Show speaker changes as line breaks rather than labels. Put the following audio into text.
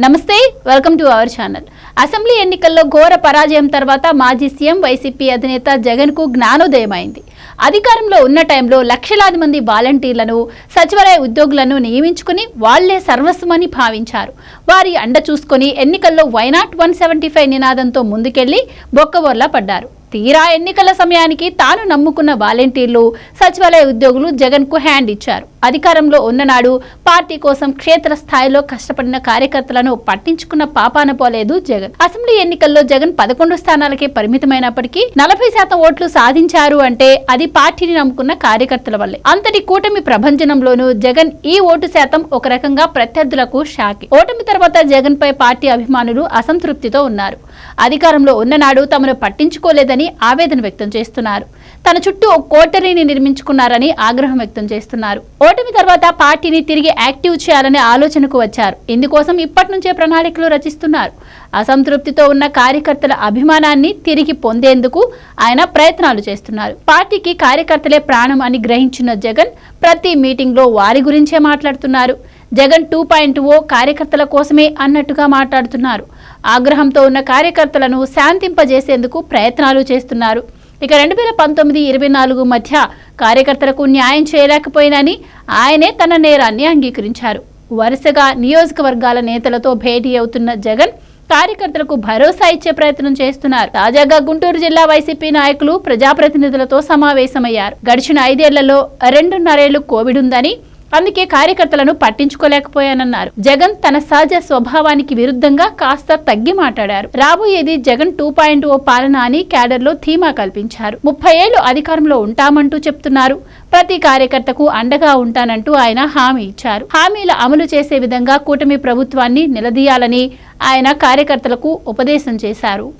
నమస్తే welcome to our channel. Assembly ఎన్నికల్లో ఘోర పరాజయం తర్వాత మాజీ సీఎం వైసీపీ అధినేత జగన్కు జ్ఞానోదయమైంది. అధికారంలో ఉన్న టైంలో లక్షలాది మంది వాలంటీర్లను సచివాలయ ఉద్యోగులను నియమించుకుని వాళ్ళే సర్వస్వమని భావించారు. వారి అండ చూసుకొని ఎన్నికల్లో వైనాట్ వన్ సెవెంటీ ఫైవ్ నినాదంతో ముందుకెళ్ళి బొక్కబొర్లా పడ్డారు. తీరా ఎన్నికల సమయానికి తాను నమ్ముకున్న వాలంటీర్లు సచివాలయ ఉద్యోగులు జగన్కు హ్యాండ్ ఇచ్చారు. అధికారంలో ఉన్ననాడు పార్టీ కోసం క్షేత్ర స్థాయిలో కష్టపడిన కార్యకర్తలను పట్టించుకున్న పాపాన పోలేదు జగన్. అసెంబ్లీ ఎన్నికల్లో జగన్ పదకొండు స్థానాలకే పరిమితమైనప్పటికీ నలభై శాతం ఓట్లు సాధించారు అంటే అది పార్టీని నమ్ముకున్న కార్యకర్తల వల్లే. అంతటి కూటమి ప్రభంజనంలోనూ జగన్ ఈ ఓటు శాతం ఒక రకంగా ప్రత్యర్థులకు షాకి. ఓటమి తర్వాత జగన్ పై పార్టీ అభిమానులు అసంతృప్తితో ఉన్నారు. అధికారంలో ఉన్ననాడు తమను పట్టించుకోలేదని ఆవేదన వ్యక్తం చేస్తున్నారు. తన చుట్టూ ఓ కోటరీని నిర్మించుకున్నారని ఆగ్రహం వ్యక్తం చేస్తున్నారు. ఓటమి తర్వాత పార్టీని తిరిగి యాక్టివ్ చేయాలనే ఆలోచనకు వచ్చారు. ఇందుకోసం ఇప్పటి నుంచే ప్రణాళికలు రచిస్తున్నారు. అసంతృప్తితో ఉన్న కార్యకర్తల అభిమానాన్ని తిరిగి పొందేందుకు ఆయన ప్రయత్నాలు చేస్తున్నారు. పార్టీకి కార్యకర్తలే ప్రాణం అని గ్రహించిన జగన్ ప్రతి మీటింగ్లో వారి గురించే మాట్లాడుతున్నారు. జగన్ టూ పాయింట్ ఓ కార్యకర్తల కోసమే అన్నట్టుగా మాట్లాడుతున్నారు. ఆగ్రహంతో ఉన్న కార్యకర్తలను శాంతింపజేసేందుకు ప్రయత్నాలు చేస్తున్నారు. ఇక రెండు వేల పంతొమ్మిది ఇరవై నాలుగు మధ్య కార్యకర్తలకు న్యాయం చేయలేకపోయినని ఆయనే తన నేరాన్ని అంగీకరించారు. వరుసగా నియోజకవర్గాల నేతలతో భేటీ అవుతున్న జగన్ కార్యకర్తలకు భరోసా ఇచ్చే ప్రయత్నం చేస్తున్నారు. తాజాగా గుంటూరు జిల్లా వైసీపీ నాయకులు ప్రజాప్రతినిధులతో సమావేశమయ్యారు. గడిచిన ఐదేళ్ళలో రెండున్నరేళ్ళు కోవిడ్ ఉందని అందుకే కార్యకర్తలను పట్టించుకోలేకపోయానన్నారు. జగన్ తన సహజ స్వభావానికి విరుద్ధంగా కాస్త తగ్గి మాట్లాడారు. రాబోయేది జగన్ టూ పాయింట్ ఓ పాలన అని క్యాడర్లో ధీమా కల్పించారు. ముప్పై ఏళ్ళు అధికారంలో ఉంటామంటూ చెప్తున్నారు. ప్రతి కార్యకర్తకు అండగా ఉంటానంటూ ఆయన హామీ ఇచ్చారు. హామీల అమలు చేసే విధంగా కూటమి ప్రభుత్వాన్ని నిలదీయాలని ఆయన కార్యకర్తలకు ఉపదేశం చేశారు.